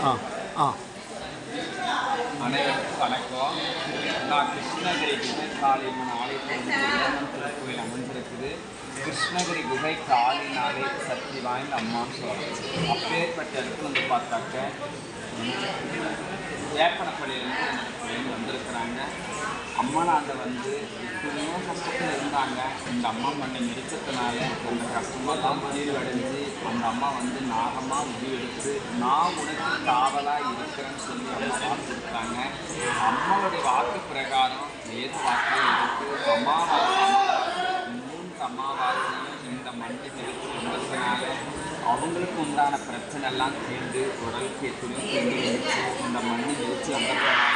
ஆ ஆ. அனைவருக்கும் வணக்கம். நான் கிருஷ்ணகிரி குகை காளியம்மன் ஆலயத்தில் திருக்கோயில் அமைஞ்சிருக்குது கிருஷ்ணகிரி குகை காளினாலே சக்தி வாய்ந்த அம்மான்னு சொல்லலாம். அப்பேற்பட்ட இடத்துல வந்து பார்த்தாக்க வேப்பனப்பள்ளியிலேருந்து என்னோட வந்திருக்கிறாங்க. அம்மனாண்ட வந்து எத்தனையோ கஷ்டத்தில் இருந்தாங்க இந்த அம்மா மண்ணை மிதிச்சதுனால அந்த தான் தீர்வடைஞ்சு அந்த அம்மா வந்து நாகமாக முடிவெடுத்து நான் உனக்கு காவலாக இருக்கிறேன்னு சொல்லி அம்மா வாக்கு கொடுத்தாங்க அம்மாவுடைய வாக்கு பிரகாரம் வேத வாக்கு எடுத்து அமாவாசை மூன்று அமாவாசையும் இந்த மண்ணை மிதித்து வந்ததுனால அவங்களுக்கு உண்டான பிரச்சனை எல்லாம் தீர்ந்து உடலுக்கு எத்தனையோ தீர்ந்து இந்த மண்ணி மிதித்து வந்ததுனால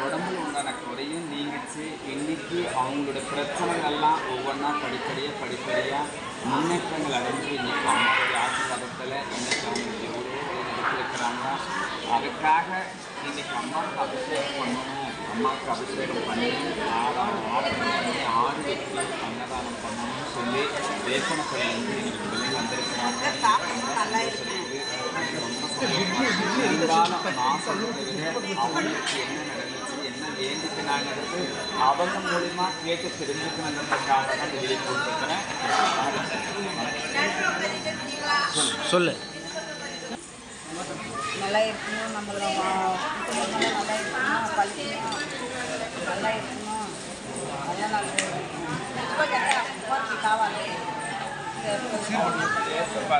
உடம்புல உண்டான குறையும் நீங்கிச்சு இன்னைக்கு அவங்களோட பிரச்சனைகள்லாம் ஒவ்வொன்றா படிப்படியாக படிப்படியாக முன்னேற்றங்கள் அடைஞ்சு இன்னைக்கு அம்மாவுடைய ஆசீர்வாதத்தில் இன்னைக்கு அவங்க எவ்வளோ எடுத்துருக்கிறாங்க. அதுக்காக இன்னைக்கு அம்மாவுக்கு அபிஷேகம் பண்ணணும். அம்மாவுக்கு அபிஷேகம் பண்ணி ஆறாம் ஆராதனை பண்ணி ஆறு வெற்றி அன்னதானம் பண்ணணும்னு சொல்லி வேப்பனப்பள்ளி வந்து இன்னைக்கு பிள்ளைங்க வந்திருக்கிறாங்க. ரொம்ப சந்தோஷம். இருந்தாலும் நான் சொல்றதை விட அவங்களுக்கு என்ன வேண்டிக்கினாங்கிறது அவங்க மூலிமா கேட்டு தெரிஞ்சுக்கணுங்கிறதுக்காக தான் இந்த வீடியோ கொடுத்துருக்கிறேன். சொல்லு. நல்லா இருக்கணும் நம்மளோட நல்லா இருக்கணும்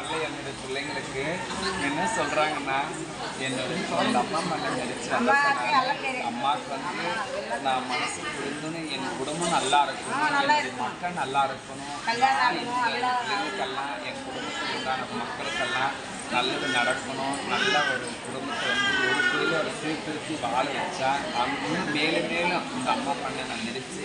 வரல என்னுடைய பிள்ளைங்களுக்கு என்ன சொல்றாங்கன்னா என்னோட அந்த அம்மா மண்ணை நடிச்சு அம்மாவுக்கு வந்து நான் மனசு புரிந்துன்னு என் குடும்பம் நல்லா இருக்கணும். என்னுடைய மக்கள் நல்லா இருக்கணும். இந்த பிள்ளைங்களுக்கெல்லாம் என் குடும்பத்துக்கு உண்டான மக்களுக்கெல்லாம் நல்லது நடக்கணும். நல்ல ஒரு குடும்பத்தை வந்து ஒரு பிள்ளைய ஒரு சீர்திருத்தி வாழ வச்சா இன்னும் மேலும் மேலும் இந்த அம்மா பண்ண நான் நினைச்சு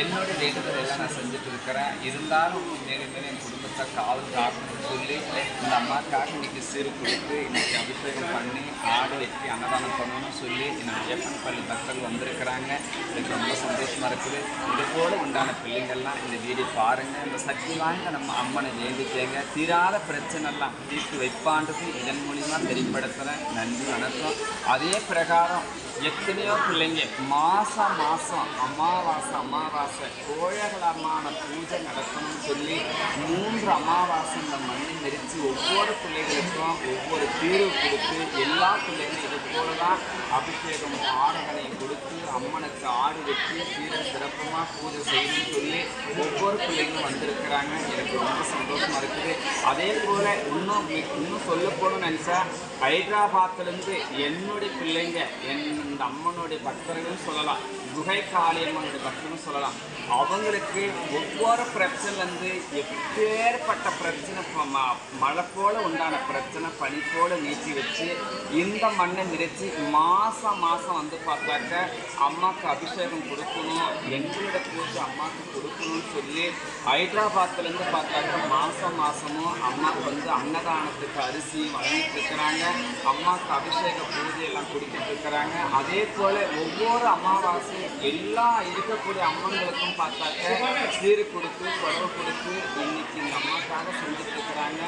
என்னோட வேண்டுதல் எல்லாம் நான் செஞ்சுட்டு இருக்கிறேன். இருந்தாலும் மேலும் மேலும் என் குடும்பத்தை காவல் காக்கணும்னு சொல்லி இந்த அம்மாக்காக இன்னைக்கு சிறு கொடுத்து இன்னைக்கு அபிஷேகம் பண்ணி ஆடு வெட்டி அன்னதானம் பண்ணணும்னு சொல்லி என்னோட ஐயப்பன் பள்ளி பக்தர்கள் வந்திருக்கிறாங்க. எனக்கு ரொம்ப சந்தோஷமா இருக்குது. இது போல உண்டான பிள்ளைங்கள்லாம் இந்த வீடியோ பாருங்க. இந்த சக்தி வாய்ந்த நம்ம அம்மனை வேண்டிக்கேங்க. தீராத பிரச்சனைலாம் தீர்த்து வைப்பான். வைப்பான்றது இதன் மூலிமா தெரியப்படுத்துறேன் நன்றி வணக்கம். அதே பிரகாரம் எத்தனையோ பிள்ளைங்க மாதம் மாதம் அமாவாசை அமாவாசை கோழகலமான பூஜை நடக்கணும்னு சொல்லி மூன்று அமாவாசை இந்த மண்ணை மெரித்து ஒவ்வொரு பிள்ளைகளுக்கும் ஒவ்வொரு தீர்வு கொடுத்து எல்லா பிள்ளைகளும் இது போல தான் அபிஷேகம் ஆடகனையும் கொடுத்து அம்மனுக்கு ஆடு வச்சு சீர சிறப்பமாக பூஜை செய்யணும்னு சொல்லி ஒவ்வொரு பிள்ளைங்களும் வந்திருக்கிறாங்க. எனக்கு ரொம்ப சந்தோஷமாக இருக்குது. அதே போல் இன்னும் இன்னும் சொல்ல போகணும்னு நினச்சா ஹைதராபாத்திலேருந்து என்னுடைய பிள்ளைங்க என் அம்மனுடைய பக்தர்கள்னு சொல்லலாம். குகை காளியம்மனுடைய பக்தர்களும் சொல்லலாம். அவங்களுக்கு ஒவ்வொரு பிரச்சனைலேருந்து எப்பேற்பட்ட பிரச்சனை ம- மழை போல உண்டான பிரச்சனை பனி போல நீச்சி வச்சு இந்த மண்ணை நிறைச்சி மாதம் மாதம் வந்து பார்த்தாக்க அம்மாவுக்கு அபிஷேகம் கொடுக்கணும் எங்களோட பூஜை அம்மாவுக்கு கொடுக்கணும்னு சொல்லி ஹைதராபாத்லேருந்து பார்த்தாக்க மாதம் மாதமும் அம்மாவுக்கு வந்து அன்னதானத்துக்கு அரிசி வழங்கிட்டு இருக்கிறாங்க. அம்மாவுக்கு அபிஷேக பூஜை எல்லாம் கொடுத்துட்டு இருக்கிறாங்க. அதே போல் ஒவ்வொரு அமாவாசையும் எல்லா இருக்கக்கூடிய அம்மங்களுக்கும் பார்த்தாக்க சீரு கொடுத்து புடவை கொடுத்து இன்னைக்கு இந்த அம்மாக்காக செஞ்சுட்டு இருக்கிறாங்க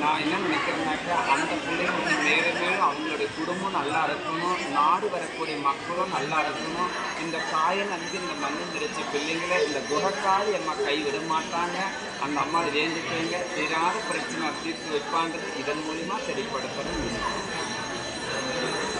நான் என்ன நினைக்கிறேன்னாக்கா அந்த பிள்ளைங்க வந்து மேலும் மேலும் அவங்களுடைய குடும்பம் நல்லா இருக்கணும். நாடு வரக்கூடிய மக்களும் நல்லா இருக்கணும். இந்த காயை நம்பி இந்த மண்ணு கிடைச்ச பிள்ளைங்களை இந்த குரக்காய் அம்மா கை விட மாட்டாங்க அந்த அம்மாவை வேண்டிக்கங்க. தீராத பிரச்சனை தீர்த்து வைப்பான்றது இதன் மூலிமா சரிப்படுத்தணும்